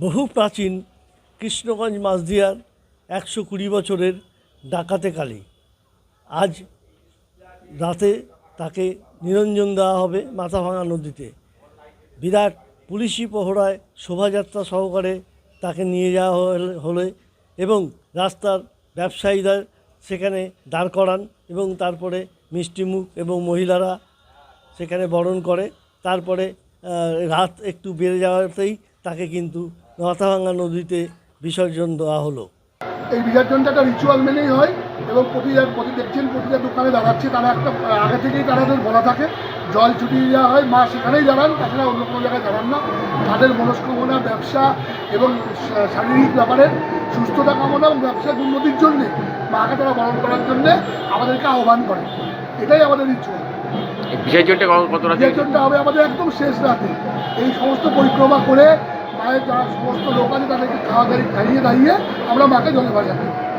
বহু প্রাচীন কৃষ্ণগঞ্জ মাঝদিয়ার একশো কুড়ি বছরের ডাকাতে কালী। আজ রাতে তাকে নিরঞ্জন দেওয়া হবে মাথাভাঙা নদীতে। বিরাট পুলিশি পহরায় শোভাযাত্রা সহকারে তাকে নিয়ে যাওয়া হল- হলে এবং রাস্তার ব্যবসায়ীরা সেখানে দাঁড় করান এবং তারপরে মিষ্টিমুখ এবং মহিলারা সেখানে বরণ করে। তারপরে রাত একটু বেড়ে যাওয়াতেই তাকে কিন্তু মাথাভাঙা নদীতে বিসর্জন দেওয়া হলো। এই বিসর্জনটা একটা রিচুয়াল মেনেই হয় এবং প্রতিটা প্রতি দেখছেন প্রতিটা দোকানে দাঁড়াচ্ছে তারা একটা আগে থেকেই তাদের বলা থাকে। জল ছুটিয়ে দেওয়া হয় মা সেখানেই দাঁড়ান তাছাড়া অন্য কোনো জায়গায় দাঁড়ান না। তাদের মনস্কামনা ব্যবসা এবং শারীরিক ব্যাপারে সুস্থতা কামনা এবং ব্যবসার উন্নতির জন্যে মাকে তারা বরণ করার জন্যে আমাদেরকে আহ্বান করে। এটাই আমাদের রিচুয়াল বিসর্জনটা কত- কত রাতে? বিসর্জনটা হবে আমাদের একদম শেষ রাতে। এই সমস্ত পরিক্রমা করে মায়ের যা সমস্ত লোক আছে তাদেরকে খাওয়া দাঁড়িয়ে খাইয়ে দাঁড়িয়ে আমরা মাকে জলে ভাসাবো